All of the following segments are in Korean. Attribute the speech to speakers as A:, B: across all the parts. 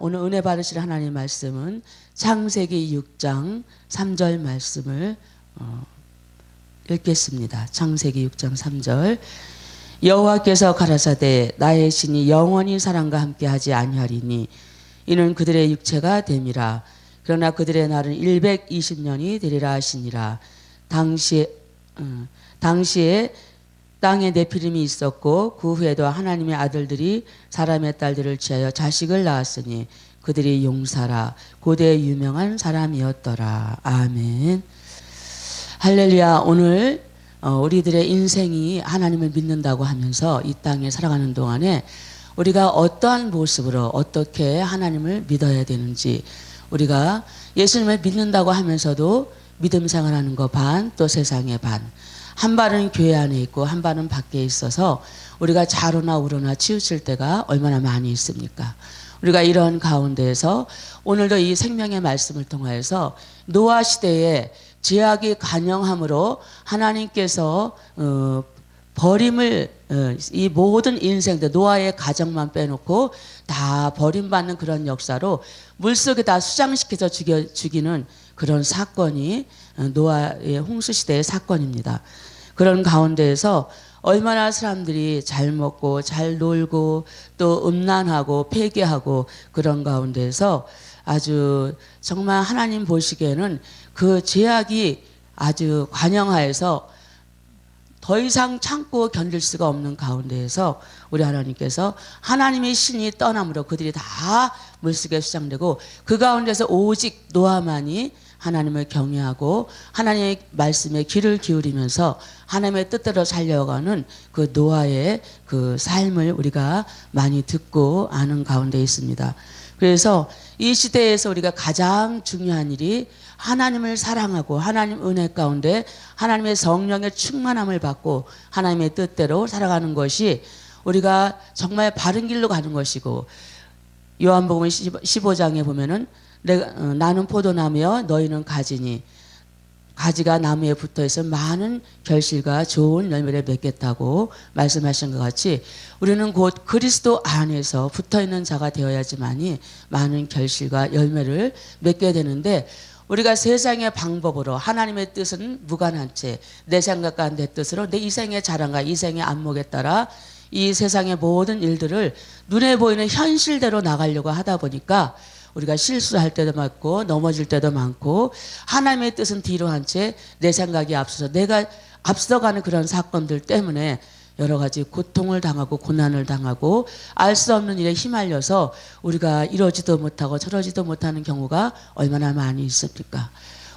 A: 오늘 은혜 받으실 하나님 말씀은 창세기 6장 3절 말씀을 어, 읽겠습니다. 창세기 6장 3절. 여호와께서 가라사대 나의 신이 영원히 사람과 함께하지 아니하리니 이는 그들의 육체가 됨이라. 그러나 그들의 날은 120년이 되리라 하시니라. 당시에 음, 당시에 땅에 네피림이 있었고 그 후에도 하나님의 아들들이 사람의 딸들을 취하여 자식을 낳았으니 그들이 용사라. 고대 유명한 사람이었더라. 아멘. 할렐루야. 오늘 어, 우리들의 인생이 하나님을 믿는다고 하면서 이 땅에 살아가는 동안에 우리가 어떠한 모습으로 어떻게 하나님을 믿어야 되는지 우리가 예수님을 믿는다고 하면서도 믿음 생활하는 거 반 또 세상의 반 한 발은 교회 안에 있고 한 발은 밖에 있어서 우리가 좌로나 우로나 치우칠 때가 얼마나 많이 있습니까? 우리가 이런 가운데에서 오늘도 이 생명의 말씀을 통하여서 노아 시대에 제약이 간영함으로 하나님께서 어, 버림을 어, 이 모든 인생들 노아의 가정만 빼놓고 다 버림받는 그런 역사로 물속에 다 수장시켜서 죽여, 죽이는 그런 사건이 어, 노아의 홍수 시대의 사건입니다. 그런 가운데에서 얼마나 사람들이 잘 먹고 잘 놀고 또 음란하고 폐기하고 그런 가운데에서 아주 정말 하나님 보시기에는 그 제약이 아주 관영하여서 더 이상 참고 견딜 수가 없는 가운데에서 우리 하나님께서 하나님의 신이 떠남으로 그들이 다 물속에 수장되고 그 가운데서 오직 노아만이 하나님을 경외하고 하나님의 말씀에 귀를 기울이면서 하나님의 뜻대로 살려가는 그 노아의 그 삶을 우리가 많이 듣고 아는 가운데 있습니다. 그래서 이 시대에서 우리가 가장 중요한 일이 하나님을 사랑하고 하나님 은혜 가운데 하나님의 성령의 충만함을 받고 하나님의 뜻대로 살아가는 것이 우리가 정말 바른 길로 가는 것이고 요한복음 15장에 보면은 내가 어, 나는 포도나무여 너희는 가지니. 가지가 나무에 붙어 있어 많은 결실과 좋은 열매를 맺겠다고 말씀하신 것 같이 우리는 곧 그리스도 안에서 붙어 있는 자가 되어야지만이 많은 결실과 열매를 맺게 되는데 우리가 세상의 방법으로 하나님의 뜻은 무관한 채 내 생각과 내 뜻으로 내 이생의 자랑과 이생의 안목에 따라 이 세상의 모든 일들을 눈에 보이는 현실대로 나가려고 하다 보니까 우리가 실수할 때도 많고 넘어질 때도 많고 하나님의 뜻은 뒤로 한 채 내 생각이 앞서서 내가 앞서가는 그런 사건들 때문에 여러 가지 고통을 당하고 고난을 당하고 알 수 없는 일에 휘말려서 우리가 이러지도 못하고 저러지도 못하는 경우가 얼마나 많이 있습니까?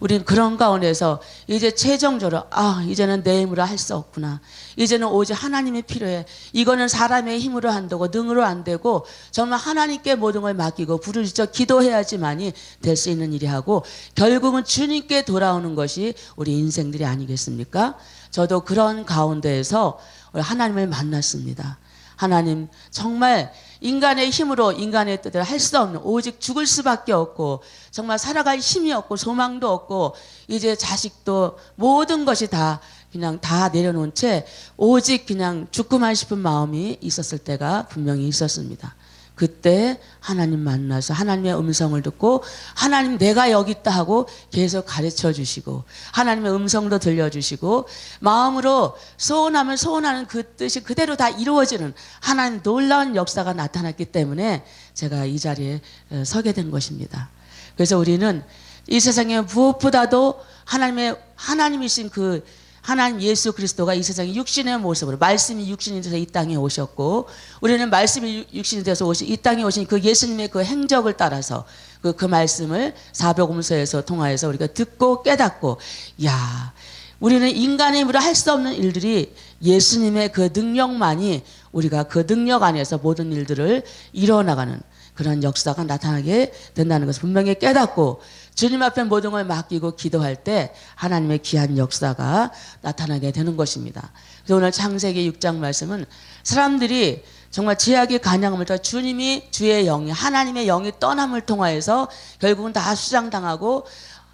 A: 우리는 그런 가운데서 이제 최종적으로 아 이제는 내 힘으로 할 수 없구나 이제는 오직 하나님이 필요해 이거는 사람의 힘으로 한다고 능으로 안 되고 정말 하나님께 모든 걸 맡기고 부르짖어 기도해야지만이 될 수 있는 일이 하고 결국은 주님께 돌아오는 것이 우리 인생들이 아니겠습니까? 저도 그런 가운데에서 하나님을 만났습니다. 하나님 정말 인간의 힘으로 인간의 뜻을 할 수 없는 오직 죽을 수밖에 없고 정말 살아갈 힘이 없고 소망도 없고 이제 자식도 모든 것이 다 그냥 다 내려놓은 채 오직 그냥 죽고만 싶은 마음이 있었을 때가 분명히 있었습니다. 그때 하나님 만나서 하나님의 음성을 듣고 하나님 내가 여기 있다 하고 계속 가르쳐 주시고 하나님의 음성도 들려 주시고 마음으로 소원하면 소원하는 그 뜻이 그대로 다 이루어지는 하나님 놀라운 역사가 나타났기 때문에 제가 이 자리에 어, 서게 된 것입니다. 그래서 우리는 이 세상에 무엇보다도 하나님의 하나님이신 그 하나님 예수 그리스도가 이 세상에 육신의 모습으로 말씀이 육신이 돼서 이 땅에 오셨고 우리는 말씀이 육신이 돼서 오신 이 땅에 오신 그 예수님의 그 행적을 따라서 그, 그 말씀을 사복음서에서 통하여서 우리가 듣고 깨닫고 야 우리는 인간의 힘으로 할 수 없는 일들이 예수님의 그 능력만이 우리가 그 능력 안에서 모든 일들을 이뤄나가는 그런 역사가 나타나게 된다는 것을 분명히 깨닫고 주님 앞에 모든 걸 맡기고 기도할 때 하나님의 귀한 역사가 나타나게 되는 것입니다. 그래서 오늘 창세기 6장 말씀은 사람들이 정말 제약의 간양함을 통해 주님이 주의 영이 하나님의 영이 떠남을 통하여서 결국은 다 수장당하고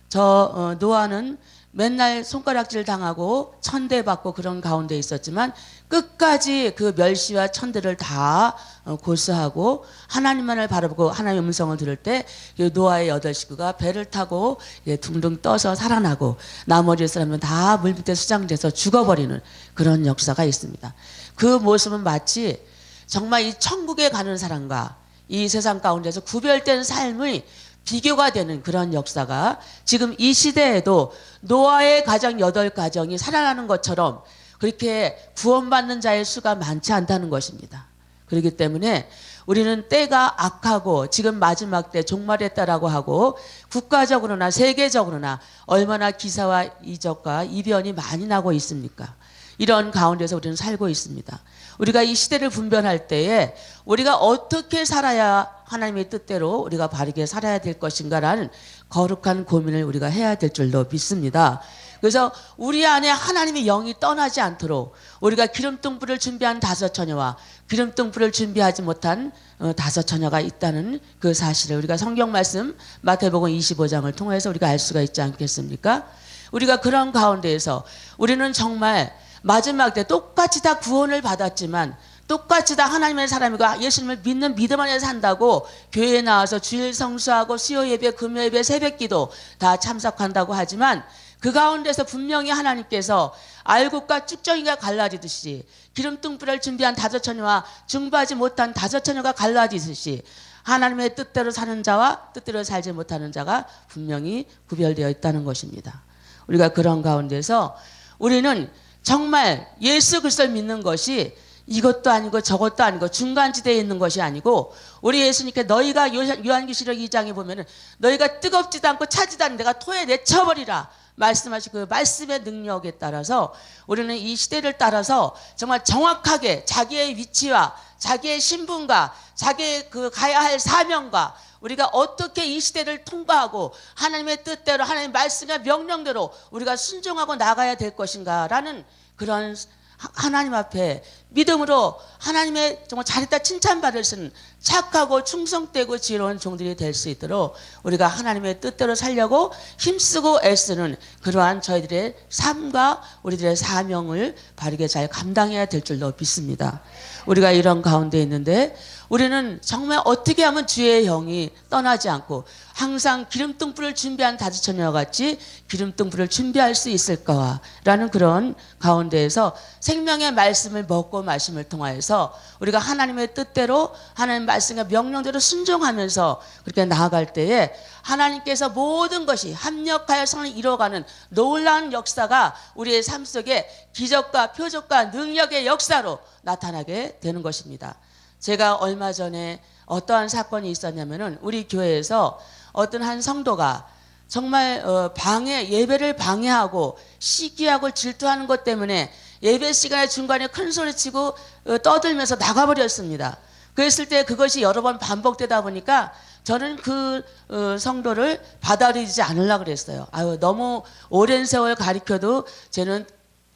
A: 저 어, 노아는 맨날 손가락질 당하고 천대받고 그런 가운데 있었지만 끝까지 그 멸시와 천대를 다 어, 고수하고 하나님만을 바라보고 하나님의 음성을 들을 때그 노아의 여덟 식구가 배를 타고 예, 둥둥 떠서 살아나고 나머지 사람은 다 물 밑에 수장돼서 죽어버리는 그런 역사가 있습니다. 그 모습은 마치 정말 이 천국에 가는 사람과 이 세상 가운데서 구별된 삶의 비교가 되는 그런 역사가 지금 이 시대에도 노아의 가정 여덟 가정이 살아나는 것처럼 그렇게 구원받는 자의 수가 많지 않다는 것입니다. 그렇기 때문에 우리는 때가 악하고 지금 마지막 때 종말했다라고 하고 국가적으로나 세계적으로나 얼마나 기사와 이적과 이변이 많이 나고 있습니까? 이런 가운데서 우리는 살고 있습니다. 우리가 이 시대를 분별할 때에 우리가 어떻게 살아야 하나님의 뜻대로 우리가 바르게 살아야 될 것인가라는 거룩한 고민을 우리가 해야 될 줄로 믿습니다. 그래서 우리 안에 하나님의 영이 떠나지 않도록 우리가 기름등불을 준비한 다섯 처녀와 기름등불을 준비하지 못한 어, 다섯 처녀가 있다는 그 사실을 우리가 성경 말씀 마태복음 25장을 통해서 우리가 알 수가 있지 않겠습니까? 우리가 그런 가운데에서 우리는 정말 마지막 때 똑같이 다 구원을 받았지만 똑같이 다 하나님의 사람이고 예수님을 믿는 믿음 안에서 산다고 교회에 나와서 주일 성수하고 수요 예배, 금요 예배, 새벽 기도 다 참석한다고 하지만 그 가운데서 분명히 하나님께서 알곡과 쭉정이가 갈라지듯이 기름등불을 준비한 다섯 처녀와 중부하지 못한 다섯 처녀가 갈라지듯이 하나님의 뜻대로 사는 자와 뜻대로 살지 못하는 자가 분명히 구별되어 있다는 것입니다. 우리가 그런 가운데서 우리는 정말 예수 그리스도를 믿는 것이 이것도 아니고 저것도 아니고 중간지대에 있는 것이 아니고 우리 예수님께 너희가 요- 요한계시록 2장에 보면은 너희가 뜨겁지도 않고 차지도 않는 내가 토에 내쳐버리라 말씀하신 그 말씀의 능력에 따라서 우리는 이 시대를 따라서 정말 정확하게 자기의 위치와 자기의 신분과 자기의 그 가야 할 사명과 우리가 어떻게 이 시대를 통과하고 하나님의 뜻대로 하나님의 말씀의 명령대로 우리가 순종하고 나가야 될 것인가라는 그런 하- 하나님 앞에 믿음으로 하나님의 정말 잘했다 칭찬받을 수 있는 착하고 충성되고 지혜로운 종들이 될 수 있도록 우리가 하나님의 뜻대로 살려고 힘쓰고 애쓰는 그러한 저희들의 삶과 우리들의 사명을 바르게 잘 감당해야 될 줄로 믿습니다. 우리가 이런 가운데 있는데 우리는 정말 어떻게 하면 주의 영이 떠나지 않고 항상 기름등불을 준비한 다주처녀와 같이 기름등불을 준비할 수 있을까라는 그런 가운데에서 생명의 말씀을 먹고 마심을 통하여서 우리가 하나님의 뜻대로 하나님 말 씀과 명령대로 순종하면서 그렇게 나아갈 때에 하나님께서 모든 것이 합력하여 선을 이뤄가는 놀라운 역사가 우리의 삶 속에 기적과 표적과 능력의 역사로 나타나게 되는 것입니다. 제가 얼마 전에 어떠한 사건이 있었냐면은 우리 교회에서 어떤 한 성도가 정말 어, 방해 예배를 방해하고 시기하고 질투하는 것 때문에 예배 시간에 중간에 큰 소리치고 어, 떠들면서 나가버렸습니다. 그랬을 때 그것이 여러 번 반복되다 보니까 저는 그 어, 성도를 받아들이지 않으려고 그랬어요. 아유 너무 오랜 세월 가리켜도 쟤는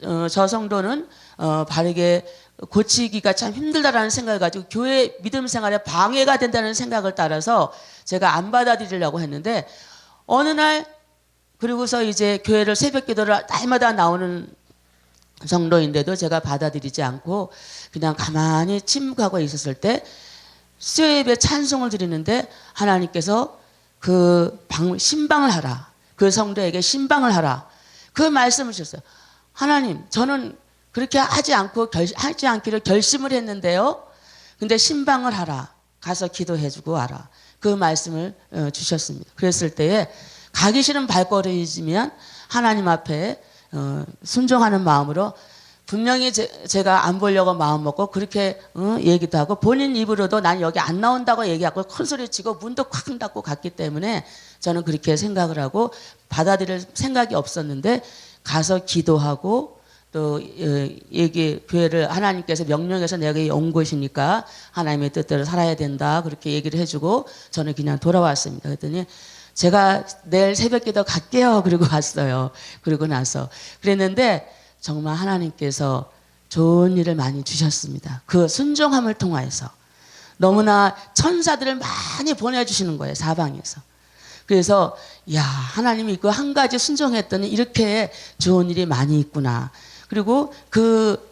A: 어, 저 성도는 어, 바르게 고치기가 참 힘들다라는 생각을 가지고 교회 믿음 생활에 방해가 된다는 생각을 따라서 제가 안 받아들이려고 했는데 어느 날 그리고서 이제 교회를 새벽 기도를 날마다 나오는 성도인데도 제가 받아들이지 않고 그냥 가만히 침묵하고 있었을 때 수요 예배 찬송을 드리는데 하나님께서 그 방, 신방을 하라. 그 성도에게 신방을 하라. 그 말씀을 주셨어요. 하나님, 저는 그렇게 하지 않고 결, 하지 않기를 결심을 했는데요. 근데 신방을 하라. 가서 기도해주고 와라. 그 말씀을 어, 주셨습니다. 그랬을 때에 가기 싫은 발걸음이지만 하나님 앞에 어, 순종하는 마음으로 분명히 제, 가안 보려고 마음 먹고 그렇게 어, 얘기도 하고 본인 입으로도 난 여기 안 나온다고 얘기하고 큰 소리 치고 문도 콱 닫고 갔기 때문에 저는 그렇게 생각을 하고 받아들일 생각이 없었는데 가서 기도하고 또 어, 얘기 교회를 하나님께서 명령해서 내가 온 곳이니까 하나님의 뜻대로 살아야 된다 그렇게 얘기를 해주고 저는 그냥 돌아왔습니다. 그랬더니 제가 내일 새벽 기도 갈게요. 그리고 왔어요. 그리고 나서 그랬는데 정말 하나님께서 좋은 일을 많이 주셨습니다. 그 순종함을 통하여서 너무나 천사들을 많이 보내주시는 거예요. 사방에서. 그래서 야 하나님이 그 한 가지 순종했더니 이렇게 좋은 일이 많이 있구나. 그리고 그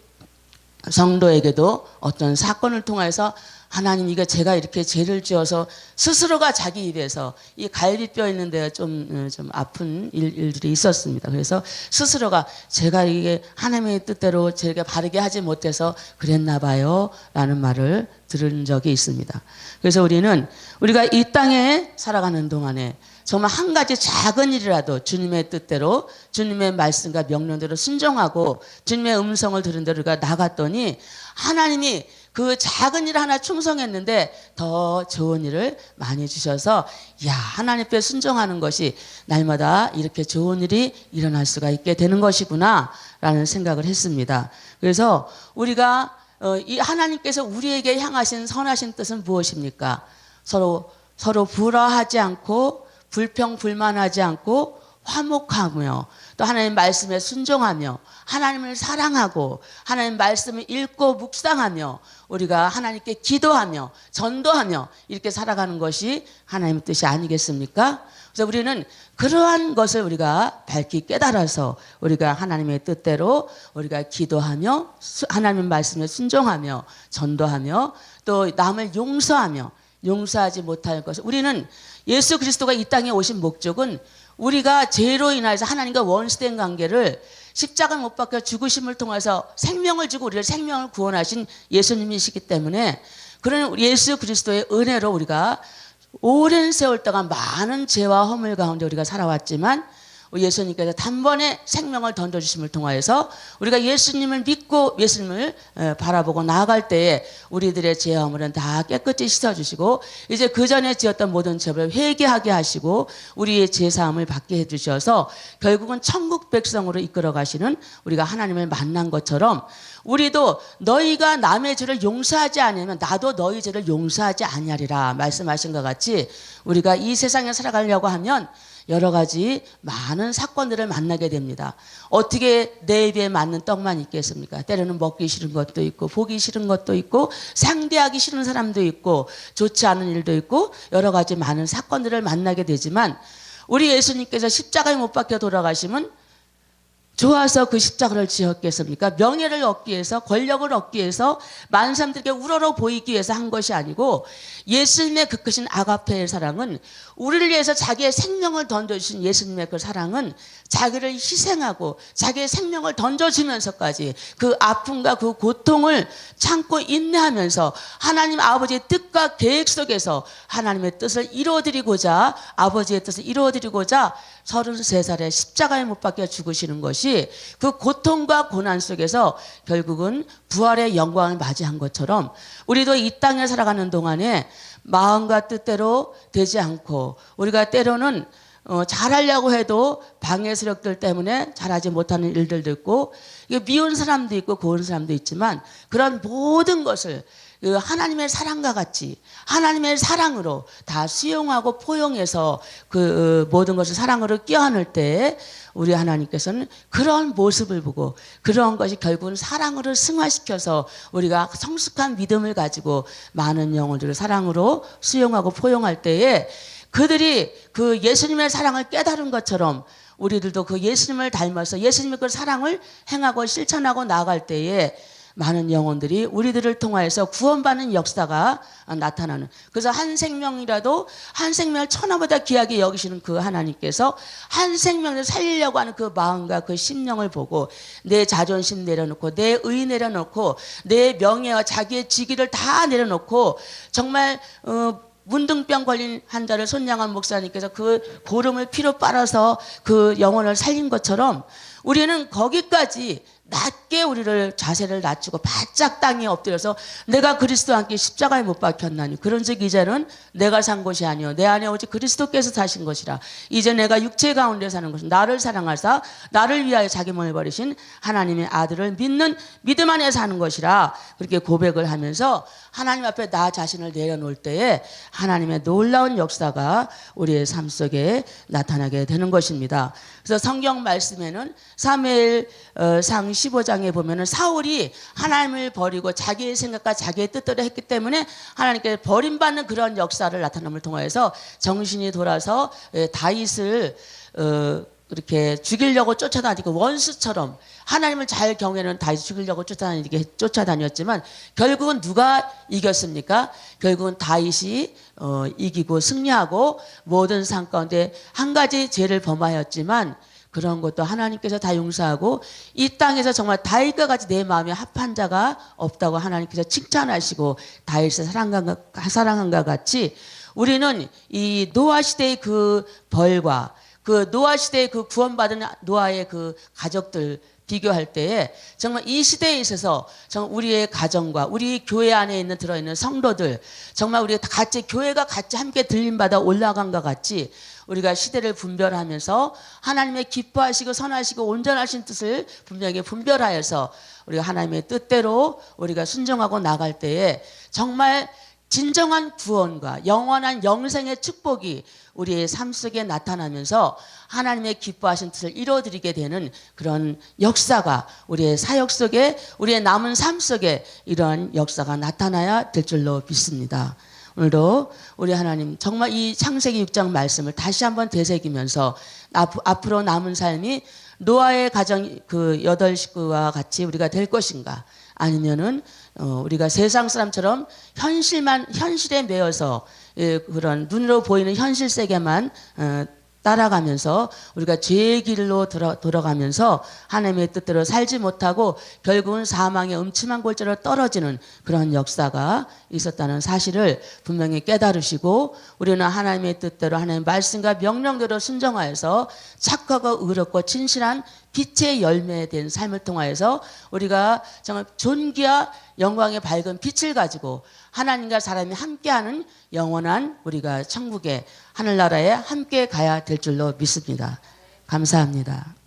A: 성도에게도 어떤 사건을 통해서 하나님 이거 제가 이렇게 죄를 지어서 스스로가 자기 입에서 이 갈비뼈 있는 데가 좀, 어, 좀 아픈 일, 일들이 있었습니다. 그래서 스스로가 제가 이게 하나님의 뜻대로 제가 바르게 하지 못해서 그랬나 봐요. 라는 말을 들은 적이 있습니다. 그래서 우리는 우리가 이 땅에 살아가는 동안에 정말 한 가지 작은 일이라도 주님의 뜻대로 주님의 말씀과 명령대로 순종하고 주님의 음성을 들은 대로 우리가 나갔더니 하나님이 그 작은 일 하나 충성했는데 더 좋은 일을 많이 주셔서 야 하나님 앞에 순종하는 것이 날마다 이렇게 좋은 일이 일어날 수가 있게 되는 것이구나라는 생각을 했습니다. 그래서 우리가 어, 이 하나님께서 우리에게 향하신 선하신 뜻은 무엇입니까? 서로 서로 불화하지 않고 불평 불만하지 않고 화목하며 또 하나님 말씀에 순종하며 하나님을 사랑하고 하나님 말씀을 읽고 묵상하며 우리가 하나님께 기도하며 전도하며 이렇게 살아가는 것이 하나님의 뜻이 아니겠습니까? 그래서 우리는 그러한 것을 우리가 밝히 깨달아서 우리가 하나님의 뜻대로 우리가 기도하며 수- 하나님 말씀에 순종하며 전도하며 또 남을 용서하며 용서하지 못할 것을 우리는 예수 그리스도가 이 땅에 오신 목적은 우리가 죄로 인해서 하나님과 원수된 관계를 십자가 못 박혀 죽으심을 통해서 생명을 주고 우리를 생명을 구원하신 예수님이시기 때문에 그런 예수 그리스도의 은혜로 우리가 오랜 세월 동안 많은 죄와 허물 가운데 우리가 살아왔지만 예수님께서 단번에 생명을 던져주심을 통하여서 우리가 예수님을 믿고 예수님을 에, 바라보고 나아갈 때에 우리들의 죄와 허물은 다 깨끗이 씻어주시고 이제 그 전에 지었던 모든 죄를 회개하게 하시고 우리의 죄 사함을 받게 해주셔서 결국은 천국 백성으로 이끌어 가시는 우리가 하나님을 만난 것처럼 우리도 너희가 남의 죄를 용서하지 않으면 나도 너희 죄를 용서하지 아니하리라 말씀하신 것 같이 우리가 이 세상에 살아가려고 하면 여러 가지 많은 사건들을 만나게 됩니다. 어떻게 내 입에 맞는 떡만 있겠습니까? 때로는 먹기 싫은 것도 있고 보기 싫은 것도 있고 상대하기 싫은 사람도 있고 좋지 않은 일도 있고 여러 가지 많은 사건들을 만나게 되지만 우리 예수님께서 십자가에 못 박혀 돌아가시면 좋아서 그 십자가를 지었겠습니까? 명예를 얻기 위해서, 권력을 얻기 위해서, 많은 사람들에게 우러러 보이기 위해서 한 것이 아니고, 예수님의 그 크신 아가페의 사랑은, 우리를 위해서 자기의 생명을 던져주신 예수님의 그 사랑은, 자기를 희생하고, 자기의 생명을 던져주면서까지, 그 아픔과 그 고통을 참고 인내하면서, 하나님 아버지의 뜻과 계획 속에서, 하나님의 뜻을 이루어드리고자, 아버지의 뜻을 이루어드리고자, 33살에 십자가에 못 박혀 죽으시는 것이 그 고통과 고난 속에서 결국은 부활의 영광을 맞이한 것처럼 우리도 이 땅에 살아가는 동안에 마음과 뜻대로 되지 않고 우리가 때로는 어, 잘하려고 해도 방해 세력들 때문에 잘하지 못하는 일들도 있고 미운 사람도 있고 고운 사람도 있지만 그런 모든 것을 그 하나님의 사랑과 같이 하나님의 사랑으로 다 수용하고 포용해서 그 어, 모든 것을 사랑으로 껴안을 때 우리 하나님께서는 그런 모습을 보고 그런 것이 결국은 사랑으로 승화시켜서 우리가 성숙한 믿음을 가지고 많은 영혼들을 사랑으로 수용하고 포용할 때에 그들이 그 예수님의 사랑을 깨달은 것처럼 우리들도 그 예수님을 닮아서 예수님의 그 사랑을 행하고 실천하고 나아갈 때에 많은 영혼들이 우리들을 통하여서 구원받는 역사가 나타나는. 그래서 한 생명이라도 한 생명을 천하보다 귀하게 여기시는 그 하나님께서 한 생명을 살리려고 하는 그 마음과 그 심령을 보고 내 자존심 내려놓고 내 의 내려놓고 내 명예와 자기의 직위를 다 내려놓고 정말 어, 문둥병 걸린 환자를 손양한 목사님께서 그 고름을 피로 빨아서 그 영혼을 살린 것처럼 우리는 거기까지 낮게 우리를 자세를 낮추고 바짝 땅에 엎드려서 내가 그리스도와 함께 십자가에 못 박혔나니. 그런즉 이제는 내가 산 것이 아니요. 내 안에 오직 그리스도께서 사신 것이라. 이제 내가 육체 가운데 사는 것은 나를 사랑하사 나를 위하여 자기 몸을 버리신 하나님의 아들을 믿는 믿음 안에 사는 것이라. 그렇게 고백을 하면서 하나님 앞에 나 자신을 내려놓을 때에 하나님의 놀라운 역사가 우리의 삶 속에 나타나게 되는 것입니다. 그래서 성경 말씀에는 사무엘 어, 상 15장 6장에 보면은 사울이 하나님을 버리고 자기의 생각과 자기의 뜻대로 했기 때문에 하나님께 버림받는 그런 역사를 나타남을 통하여서 정신이 돌아서 예, 다윗을 어, 이렇게 죽이려고 쫓아다니고 원수처럼 하나님을 잘 경외하는 다윗 죽이려고 쫓아다니게 쫓아다녔지만 결국은 누가 이겼습니까? 결국은 다윗이 어, 이기고 승리하고 모든 상 가운데 한 가지 죄를 범하였지만 그런 것도 하나님께서 다 용서하고 이 땅에서 정말 다윗과 같이 내 마음에 합한 자가 없다고 하나님께서 칭찬하시고 다윗을 사랑한, 사랑한과 같이 우리는 이 노아 시대의 그 벌과 그 노아 시대의 그 구원받은 노아의 그 가족들 비교할 때에 정말 이 시대에 있어서 정말 우리의 가정과 우리 교회 안에 있는 들어있는 성도들 정말 우리가 다 같이 교회가 같이 함께 들림받아 올라간 것 같이 우리가 시대를 분별하면서 하나님의 기뻐하시고 선하시고 온전하신 뜻을 분명히 분별하여서 우리가 하나님의 뜻대로 우리가 순종하고 나갈 때에 정말 진정한 구원과 영원한 영생의 축복이 우리의 삶 속에 나타나면서 하나님의 기뻐하신 뜻을 이루어드리게 되는 그런 역사가 우리의 사역 속에 우리의 남은 삶 속에 이러한 역사가 나타나야 될 줄로 믿습니다. 오늘도 우리 하나님 정말 이 창세기 6장 말씀을 다시 한번 되새기면서 앞- 앞으로 남은 삶이 노아의 가정 그 여덟 식구와 같이 우리가 될 것인가? 아니면은 어, 우리가 세상 사람처럼 현실만 현실에 매여서 예, 그런 눈으로 보이는 현실 세계만 어, 따라가면서 우리가 죄의 길로 돌아, 돌아가면서 하나님의 뜻대로 살지 못하고 결국은 사망의 음침한 골짜로 떨어지는 그런 역사가 있었다는 사실을 분명히 깨달으시고 우리는 하나님의 뜻대로 하나님의 말씀과 명령대로 순종하여서 착하고 의롭고 진실한 빛의 열매에 된 삶을 통하여서 우리가 정말 존귀와 영광의 밝은 빛을 가지고 하나님과 사람이 함께하는 영원한 우리가 천국의 하늘나라에 함께 가야 될 줄로 믿습니다. 감사합니다.